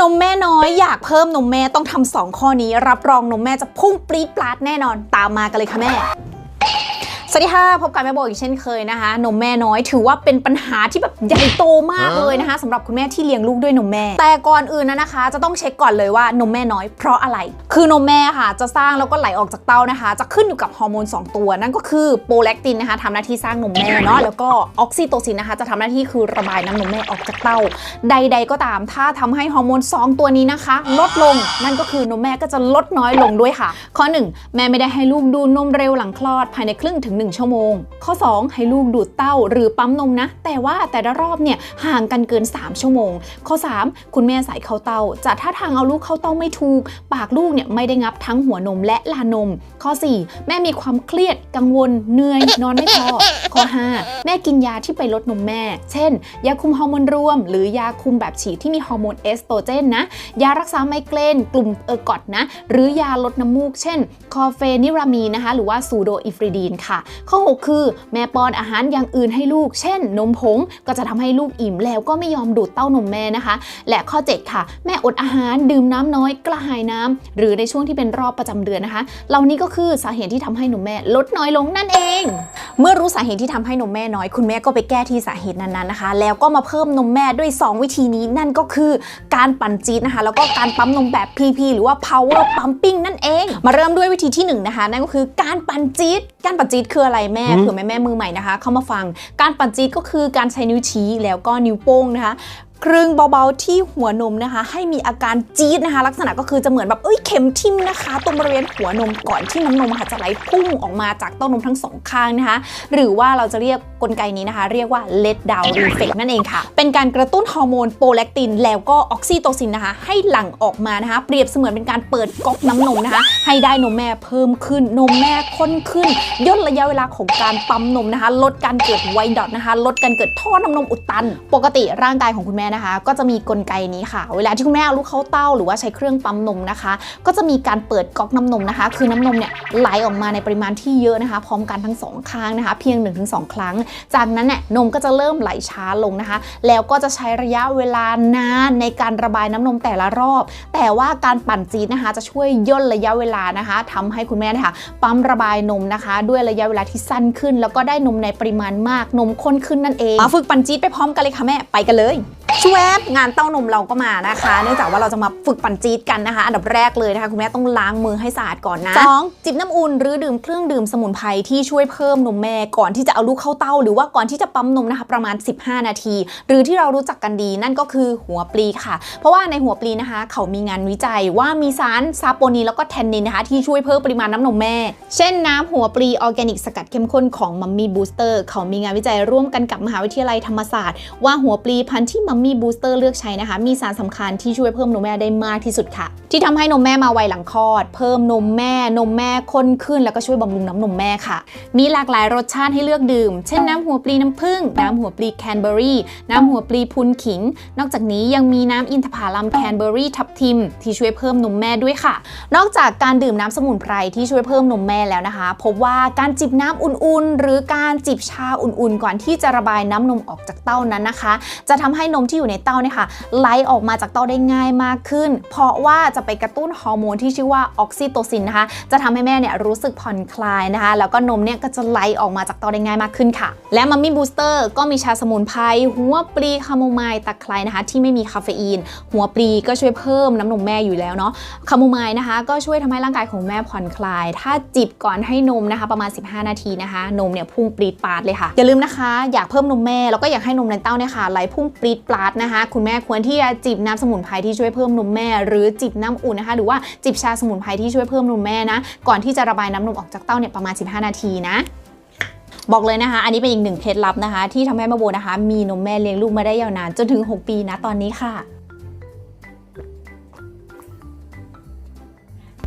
นมแม่น้อยอยากเพิ่มนมแม่ต้องทำสองข้อนี้ รับรองนมแม่จะพุ่งปรี๊ดปราดแน่นอน ตามมากันเลยค่ะแม่ สวัสดีค่ะ พบกับแม่โบอีกเช่นเคยนะคะ นมแม่น้อยถือว่าเป็นปัญหาที่แบบใหญ่โตมากเลยนะคะสำหรับคุณแม่ที่เลี้ยงลูกด้วยนมแม่ แต่ก่อนอื่นนะนะคะ จะต้องเช็คก่อนเลยว่านมแม่น้อยเพราะอะไร คือนมแม่ค่ะ จะสร้างแล้วก็ไหลออกจากเต้านะคะ จะขึ้นอยู่กับฮอร์โมน 2 ตัว นั่นก็คือโปรแลคตินนะคะทำหน้าที่สร้างนมแม่เนาะแล้วก็ออกซิโตซินนะคะจะทำหน้าที่คือระบายน้ำนมแม่ออกจากเต้า ใด ๆ ก็ตาม ถ้าทำให้ฮอร์โมน 2 ตัวนี้นะคะ ลดลงนั่นก็คือนมแม่ก็จะลดน้อยลงด้วยค่ะ ข้อ 1 แม่ไม่ได้ให้ลูกดูนมเร็วหลังคลอดภายในครึ่งถึง1 ชั่วโมง ข้อ 2 ให้ลูกดูดเต้าหรือปั๊มนมนะ แต่ว่าแต่ละรอบเนี่ยห่างกันเกิน 3 ชั่วโมง ข้อ 3 คุณแม่ใส่เข้าเต้าจะท่าทางเอาลูกเข้าเต้าไม่ถูก ปากลูกเนี่ยไม่ได้งับทั้งหัวนมและลานม ข้อ 4 แม่มีความเครียดกังวลเหนื่อยนอนไม่พอข้อ 5 แม่กินยาที่ไปลดนมแม่ เช่น ยาคุมฮอร์โมนรวม หรือยาคุมแบบฉีดที่มีฮอร์โมนเอสโตรเจนนะ ยารักษาไมเกรนกลุ่มเออร์กอดนะ หรือยาลดน้ำมูก เช่น คอเฟนิรามีนะคะ หรือว่าซูโดอิฟริดีนค่ะข้อ 6 คือ แม่ป้อนอาหารอย่างอื่นให้ลูก เช่น นมผงก็จะทำให้ลูกอิ่มแล้วก็ไม่ยอมดูดเต้านมแม่นะคะ และข้อ 7 ค่ะ แม่อดอาหารดื่มน้ำน้อย กระหายน้ำหรือในช่วงที่เป็นรอบประจำเดือนนะคะ เหล่านี้ก็คือสาเหตุที่ทำให้นมแม่ลดน้อยลงนั่นเอง เมื่อรู้สาเหตุที่ทำให้นมแม่น้อย คุณแม่ก็ไปแก้ที่สาเหตุนั้นๆนะคะ แล้วก็มาเพิ่มนมแม่ด้วย 2 วิธีนี้นั่นก็คือการปั่นจี๊ดนะคะ แล้วก็การปั๊มนมแบบ PP หรือว่า power pumping นั่นเอง มาเริ่มด้วยวิธีที่1นะคะนั่นก็คือการปั่นจี๊ดการปั่นจี๊ดคืออะไรแม่เผื่อแม่แม่ๆมือใหม่นะคะ เข้ามาฟังการปั่นจี๊ดก็คือการใช้นิ้วชี้แล้วก็นิ้วโป้งนะคะ ครึงเบาๆที่หัวนมนะคะ ให้มีอาการจี๊ดนะคะ ลักษณะก็คือจะเหมือนแบบเอ้ยเข็มทิ่มนะคะ ตรงบริเวณหัวนมก่อนที่น้ำนมค่ะจะไหลพุ่งออกมาจากเต้านมทั้งสองข้างนะคะ หรือว่าเราจะเรียกกลไกนี้นะคะ เรียกว่า let down reflex นั่นเองค่ะ เป็นการกระตุ้นฮอร์โมนโปรแลคติน แล้วก็ออกซิโตซินนะคะ ให้หลั่งออกมานะคะ เปรียบเสมือนเป็นการเปิดก๊อกน้ำนมนะคะ ให้ได้นมแม่เพิ่มขึ้นนมแม่ข้นขึ้นย่นระยะเวลาของการปั๊มนมนะคะ ลดการเกิดไวดอทนะคะ ลดการเกิดท่อน้ำนมอุดตัน ปกติร่างกายของคุณแม่นะคะ ก็จะมีกลไกนี้ค่ะ เวลาที่คุณแม่เอาลูกเข้าเต้า หรือว่าใช้เครื่องปั๊มนมนะคะ ก็จะมีการเปิดก๊อกน้ำนมนะคะ คือน้ำนมเนี่ยไหลออกมาในปริมาณที่เยอะนะคะ พร้อมกันทั้งสองข้างนะคะ เพียง 1-2 ครั้ง จากนั้นเนี่ยนมก็จะเริ่มไหลช้าลงนะคะ แล้วก็จะใช้ระยะเวลานานในการระบายน้ำนมแต่ละรอบ แต่ว่าการปั่นจี๊ดนะคะ จะช่วยย่นระยะเวลานะคะทำให้คุณแม่นะคะปั๊มระบายนมนะคะ ด้วยระยะเวลาที่สั้นขึ้น แล้วก็ได้นมในปริมาณมากนมข้นขึ้นนั่นเองมาฝึกปั่นจี๊ดไปพร้อมกันเลยค่ะแม่ไปกันเลย ชวบงานเต้านมเราก็มานะคะ เนื่องจากว่าเราจะมาฝึกปั่นจี๊ดกันนะคะ อันดับแรกเลยนะคะ คุณแม่ต้องล้างมือให้สะอาดก่อนนะ 2. จิบน้ำอุ่นหรือดื่มเครื่องดื่มสมุนไพรที่ช่วยเพิ่มนมแม่ก่อนที่จะเอาลูกเข้าเต้า หรือว่าก่อนที่จะปั๊มนมนะคะ ประมาณ 15 นาที หรือที่เรารู้จักกันดีนั่นก็คือหัวปลีค่ะ เพราะว่าในหัวปลีนะคะ เขามีงานวิจัยว่ามีสารซาโปนีนแล้วก็แทนนินนะคะ ที่ช่วยเพิ่มปริมาณน้ำนมแม่ เช่นน้ำหัวปลีออร์แกนิกสกัดเข้มข้นของมัมมี่บูสเตอร์เขามีงานวิจัยร่วมกันกับมหาวิทยาลัยธรรมศาสตร์ว่าหัวปลีพันธุ์ที่มัมมี่บูสเตอร์เลือกใช้นะคะ มีสารสำคัญที่ช่วยเพิ่มนมแม่ได้มากที่สุดค่ะ ที่ทำให้นมแม่มาไวหลังคลอด เพิ่มนมแม่ นมแม่ข้นขึ้น แล้วก็ช่วยบำรุงน้ำนมแม่ค่ะ มีหลากหลายรสชาติให้เลือกดื่ม เช่นน้ำหัวปลีน้ำผึ้งน้ำหัวปลีแคนเบอรี่น้ำหัวปลีพุนขิง นอกจากนี้ยังมีน้ำอินทผลัมแคนเบอรี่ทับทิม ที่ช่วยเพิ่มนมแม่ด้วยค่ะ นอกจากการดื่มน้ำสมุนไพรที่ช่วยเพิ่มนมแม่แล้วนะคะ พบว่าการจิบน้ำอุ่นๆ หรือการจิบชาอุ่นๆ ก่อนที่จะระบายน้ำนมออกจากเต้านั้นนะคะ จะทำให้นมที่อยู่ในเต้าเนี่ยค่ะไหลออกมาจากเต้าได้ง่ายมากขึ้น เพราะว่าจะไปกระตุ้นฮอร์โมนที่ชื่อว่าออกซิโตซินนะคะจะทำให้แม่เนี่ยรู้สึกผ่อนคลายนะคะ แล้วก็นมเนี่ยก็จะไหลออกมาจากเต้าได้ง่ายมากขึ้นค่ะ และมัมมี่บูสเตอร์ก็มีชาสมุนไพรหัวปลีคาโมไมล์ตะไคร้นะคะ ที่ไม่มีคาเฟอีน หัวปลีก็ช่วยเพิ่มน้ำนมแม่อยู่แล้วเนาะคาโมไมล์นะคะ ก็ช่วยทำให้ร่างกายของแม่ผ่อนคลาย ถ้าจิบก่อนให้นมนะคะ ประมาณ 15 นาทีนะคะ นมเนี่ยพุ่งปรีดปาดเลยค่ะอย่าลืมนะคะ อยากเพิ่มนมแม่แล้วก็อยากให้นมในเต้าเนี่ยค่ะไหลพุ่งปรีดปาดนะคะ คุณแม่ควรที่จะจิบน้ำสมุนไพรที่ช่วยเพิ่มนมแม่ หรือจิบน้ำอุ่นนะคะ หรือว่าจิบชาสมุนไพรที่ช่วยเพิ่มนมแม่นะ ก่อนที่จะระบายน้ำนมออกจากเต้าเนี่ยประมาณ 15 นาทีนะบอกเลยนะคะ อันนี้เป็นอีกหนึ่งเคล็ดลับนะคะ ที่ทำให้แม่โบนะคะ มีนมแม่เลี้ยงลูกมาได้ยาวนานจนถึง 6 ปีนะตอนนี้ค่ะ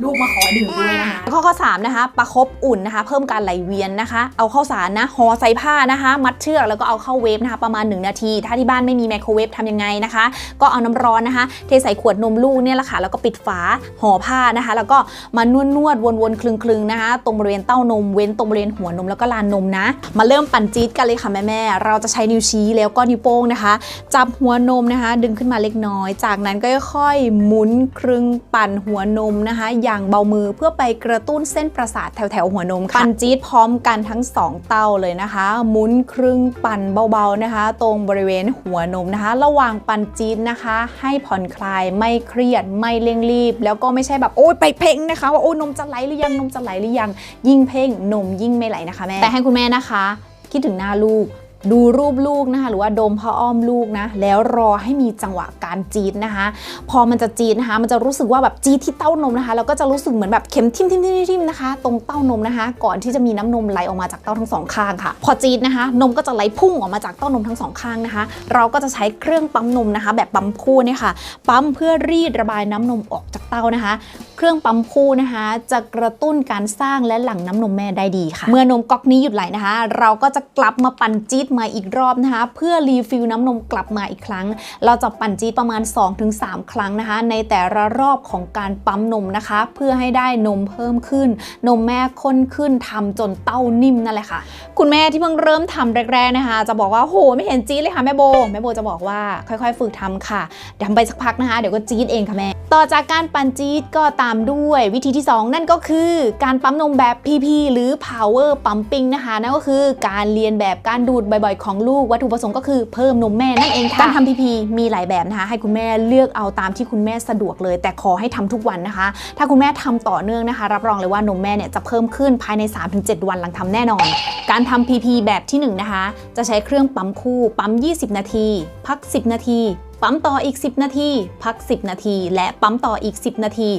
ลูกมาขอดื่มด้วยนะคะข้อข้อ3นะคะประคบอุ่นนะคะ เพิ่มการไหลเวียนนะคะ เอาข้าวสารนะห่อใส่ผ้านะคะ มัดเชือกแล้วก็เอาเข้าเวฟนะคะ ประมาณ 1 นาที ถ้าที่บ้านไม่มีไมโครเวฟทำยังไงนะคะ ก็เอาน้ำร้อนนะคะ เทใส่ขวดนมลูกเนี่ยแหละค่ะแล้วก็ปิดฝาห่อผ้านะคะ แล้วก็มานวดนวดๆวนๆคลึงๆนะคะ ตรงบริเวณเต้านมเว้นตรงบริเวณหัวนมแล้วก็ลานนมนะ มาเริ่มปั่นจี๊ดกันเลยค่ะแม่ๆเราจะใช้นิ้วชี้แล้วก็นิ้วโป้งนะคะ จับหัวนมนะคะ ดึงขึ้นมาเล็กน้อย จากนั้นก็ค่อยหมุนครึงปั่นหัวนมนะคะอย่างเบามือเพื่อไปกระตุ้นเส้นประสาทแถวๆหัวนมค่ะ ปั่นจี๊ดพร้อมกันทั้งสองเต้าเลยนะคะ หมุนครึงปั่นเบาๆนะคะ ตรงบริเวณหัวนมนะคะ ระหว่างปั่นจี๊ดนะคะ ให้ผ่อนคลายไม่เครียดไม่เร่งรีบ แล้วก็ไม่ใช่แบบโอ้ยไปเพ่งนะคะว่าโอ้ยนมจะไหลหรือยังนมจะไหลหรือยังยิ่งเพ่งนมยิ่งไม่ไหลนะคะแม่แต่ให้คุณแม่นะคะ คิดถึงหน้าลูก ดูรูปลูกนะคะ หรือว่าดมผ้าอ้อมลูกนะ แล้วรอให้มีจังหวะการจี๊ดนะคะ พอมันจะจี๊ดนะคะ มันจะรู้สึกว่าแบบจี๊ดที่เต้านมนะคะ แล้วก็จะรู้สึกเหมือนแบบเข็มทิ่มทิ่มทิ่มทิ่มนะคะ ตรงเต้านมนะคะ ก่อนที่จะมีน้ำนมไหลออกมาจากเต้าทั้งสองข้างค่ะ พอจี๊ดนะคะ นมก็จะไหลพุ่งออกมาจากเต้านมทั้งสองข้างนะคะ เราก็จะใช้เครื่องปั๊มนมนะคะ แบบปั๊มคู่เนี่ยค่ะ ปั๊มเพื่อรีดระบายน้ำนมออกจากเต้านะคะ เครื่องปั๊มคู่นะคะ จะกระตุ้นการสร้างและหลั่งน้ำนมแม่ได้ดีค่ะ เมื่อนมก๊อกนี้หยุดไหลนะคะ เราก็จะกลับมาปั่นจี๊ดมาอีกรอบนะคะ เพื่อรีฟิลน้ำนมกลับมาอีกครั้ง เราจะปั่นจี๊ดประมาณ 2-3 ครั้งนะคะ ในแต่ละรอบของการปั๊มนมนะคะ เพื่อให้ได้นมเพิ่มขึ้น นมแม่ข้นขึ้นทำจนเต้านิ่มนั่นแหละค่ะ คุณแม่ที่เพิ่งเริ่มทำแรกๆนะคะ จะบอกว่าโหไม่เห็นจี๊ดเลยค่ะแม่โบแม่โบจะบอกว่าค่อยๆ ฝึกทำค่ะเดี๋ยวทำไปสักพักนะคะเดี๋ยวก็จี๊ดเองค่ะแม่ต่อจากการปั่นจี๊ดก็ตามด้วยวิธีที่ 2 นั่นก็คือการปั๊มนมแบบ PP หรือ Power Pumping นะคะนั่นก็คือการเรียนแบบการดูดบ่อยๆ ของลูกวัตถุประสงค์ก็คือเพิ่มนมแม่นั่นเองค่ะการทำ PP มีหลายแบบนะคะ ให้คุณแม่เลือกเอาตามที่คุณแม่สะดวกเลย แต่ขอให้ทำทุกวันนะคะ ถ้าคุณแม่ทำต่อเนื่องนะคะ รับรองเลยว่านมแม่เนี่ยจะเพิ่มขึ้นภายใน 3-7 วันหลังทำแน่นอน การทำ PP แบบที่ 1 นะคะ จะใช้เครื่องปั๊มคู่ปั๊ม 20 นาที พัก 10 นาที ปั๊มต่ออีก 10 นาที พัก 10 นาที และปั๊มต่ออีก 10 นาที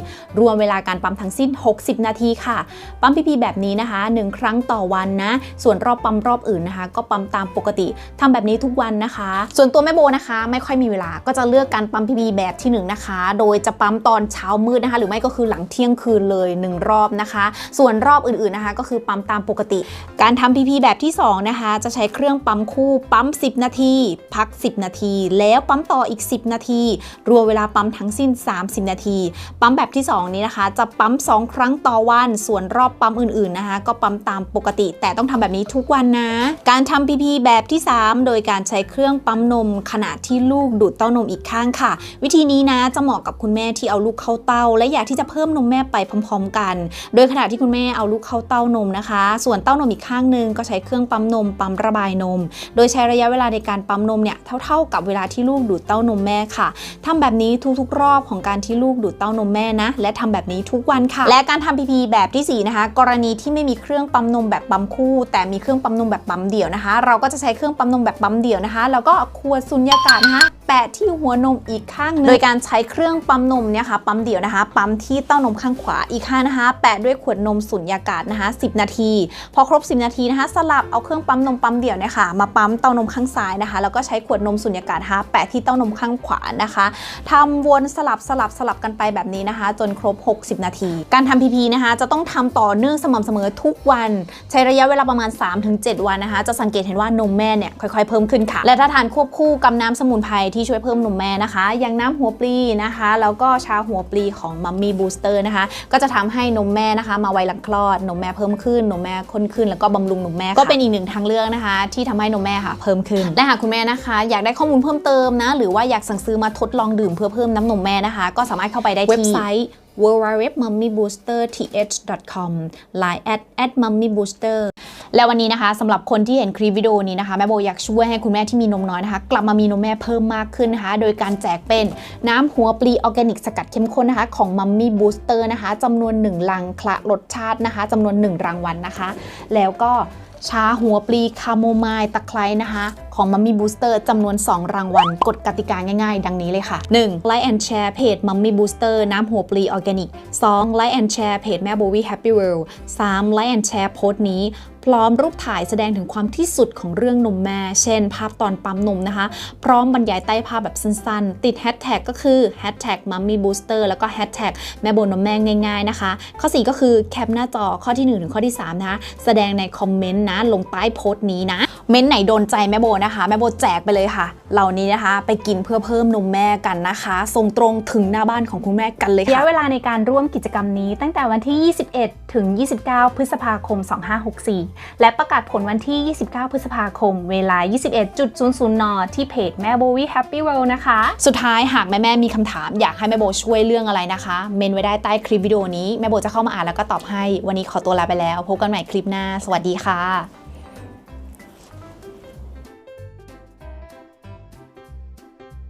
รวมเวลาการปั๊มทั้งสิ้น 60 นาทีค่ะ ปั๊มพีพีแบบนี้นะคะ 1 ครั้งต่อวันนะ ส่วนรอบปั๊มรอบอื่นนะคะ ก็ปั๊มตามปกติทำแบบนี้ทุกวันนะคะ ส่วนตัวแม่โบนะคะ ไม่ค่อยมีเวลาก็จะเลือกการปั๊มพีพีแบบที่ 1 นะคะ โดยจะปั๊มตอนเช้ามืดนะคะ หรือไม่ก็คือหลังเที่ยงคืนเลย 1 รอบนะคะ ส่วนรอบอื่นๆนะคะ ก็คือปั๊มตามปกติ การทำพีพีแบบที่2นะคะจะใช้เครื่องปั๊มคู่ปั๊ม 10 นาที พัก 10 นาที แล้วปั๊มต่ออีก 10 นาที รวมเวลาปั๊มทั้งสิ้น 30 นาที ปั๊มแบบที่ 2 นี้นะคะ จะปั๊ม 2 ครั้งต่อวัน ส่วนรอบปั๊มอื่นๆนะคะ ก็ปั๊มตามปกติ แต่ต้องทำแบบนี้ทุกวันนะ การทำพีพีแบบที่ 3 โดยการใช้เครื่องปั๊มนมขณะที่ลูกดูดเต้านมอีกข้างค่ะ วิธีนี้นะจะเหมาะกับคุณแม่ที่เอาลูกเข้าเต้า และอยากที่จะเพิ่มนมแม่ไปพร้อม ๆ กัน โดยขณะที่คุณแม่เอาลูกเข้าเต้านมนะคะ ส่วนเต้านมอีกข้างหนึ่งก็ใช้เครื่องปั๊มนม ปั๊มระบายนม โดยใช้ระยะเวลาในการปั๊มนมเนี่ยเท่า ๆ กับเวลาที่ลูกดูดเต้านมแม่ค่ะทำแบบนี้ทุกๆ รอบของการที่ลูกดูดเต้านมแม่นะ และทำแบบนี้ทุกวันค่ะ และการทำพีพีแบบที่ 4 นะคะ กรณีที่ไม่มีเครื่องปั๊มนมแบบปั๊มคู่ แต่มีเครื่องปั๊มนมแบบปั๊มเดี่ยวนะคะ เราก็จะใช้เครื่องปั๊มนมแบบปั๊มเดี่ยวนะคะ แล้วก็ขวดสุญญากาศนะคะ แปะที่หัวนมอีกข้างหนึงโดยการใช้เครื่องปั๊มนมเนี่ยค่ะปั๊มเดี่ยวนะคะ ปั๊มที่เต้านมข้างขวาอีกข้างนะคะ แปะด้วยขวดนมสุญญากาศนะคะ 10 นาที พอครบ 10 นาทีนะคะ สลับเอาเครื่องปั๊มนมปั๊มเดี่ยวเนี่ยค่ะมาปั๊มเต้านมข้างซ้ายนะคะ แล้วก็ใช้ขวดนมสุญญากาศนะคะแปะที่เต้านมข้างขวานะคะทำวนสลับสลับสลับกันไปแบบนี้นะคะ จนครบ 60 นาที การทำพีพีนะคะจะต้องทำต่อเนื่องสม่ำเสมอทุกวัน ใช้ระยะเวลาประมาณ 3-7 วันนะคะ จะสังเกตเห็นว่านมแม่เนี่ยค่อยๆเพิ่มขึ้นค่ะ และถ้าทานควบคู่กับน้ำสมุนไพรที่ช่วยเพิ่มนมแม่นะคะ อย่างน้ำหัวปลีนะคะ แล้วก็ชาหัวปลีของมัมมี่บูสเตอร์นะคะ ก็จะทำให้นมแม่นะคะ มาไวหลังคลอด นมแม่เพิ่มขึ้น นมแม่ข้นขึ้น แล้วก็บำรุงนมแม่ค่ะก็เป็นอีกหนึ่งทางเลือกนะคะ ที่ทำให้นมแม่ค่ะ เพิ่มขึ้น และหากคุณแม่นะคะ อยากได้ข้อมูลเพิ่มเติมนะ หรือว่าอยากสั่งซื้อมาทดลองดื่มเพื่อเพิ่มน้ำนมแม่นะคะ ก็สามารถเข้าไปได้ที่เว็บไซต์ www.mummyboosterth.com line at at mummybooster แล้ววันนี้นะคะสำหรับคนที่เห็นคลิปวิดีโอนี้นะคะ แม่โบอยากช่วยให้คุณแม่ที่มีนมน้อยนะคะ กลับมามีนมแม่เพิ่มมากขึ้นนะคะ โดยการแจกเป็นน้ำหัวปลีออร์แกนิกสกัดเข้มข้นนะคะของ Mummy Booster นะคะจำนวน 1 ลังคละรสชาตินะคะจำนวน 1 รางวัลนะคะ แล้วก็ชาหัวปลีคาโมไมล์ตะไคร้นะคะ ของมัมมี่บูสเตอร์จำนวน 2 รางวัล กฎกติกาง่ายๆ ดังนี้เลยค่ะ 1. ไลค์แอนแชร์เพจมัมมี่บูสเตอร์น้ำหัวปลีออร์แกนิก 2. ไลค์แอนแชร์เพจแม่โบวี่แฮปปี้เวิลด์ 3. ไลค์แอนแชร์โพสต์นี้พร้อมรูปถ่ายแสดงถึงความที่สุดของเรื่องนมแม่ เช่น ภาพตอนปั๊มนมนะคะ พร้อมบรรยายใต้ภาพแบบสั้นๆ ติดแฮชแท็กก็คือแฮชแท็กมัมมี่บูสเตอร์แล้วก็แฮชแท็กแม่โบนมแม่ง่ายๆนะคะ ข้อ 4 ก็คือแคปหน้าจอข้อที่ 1 ถึงข้อที่ 3 นะคะ แสดงในคอมเมนต์นะ ลงใต้โพสต์นี้นะ เม้นต์ไหนโดนใจแม่โบนะคะ แม่โบแจกไปเลยค่ะ เหล่านี้นะคะ ไปกินเพื่อเพิ่มนมแม่กันนะคะส่งตรงถึงหน้าบ้านของคุณแม่กันเลยระยะค่ะเวลาในการร่วมกิจกรรมนี้ตั้งแต่วันที่ 21 ถึง 29 พฤษภาคม 2564 และประกาศผลวันที่ 29 พฤษภาคม เวลา 21.00 น ที่เพจแม่โบวี่แฮปปี้เวิลด์นะคะ สุดท้ายหากแม่แม่ๆมีคำถามอยากให้แม่โบช่วยเรื่องอะไรนะคะ เมนไว้ได้ใต้คลิปวิดีโอนี้แม่โบจะเข้ามาอ่านแล้วก็ตอบให้ วันนี้ขอตัวลาไปแล้ว พบกันใหม่คลิปหน้า สวัสดีค่ะ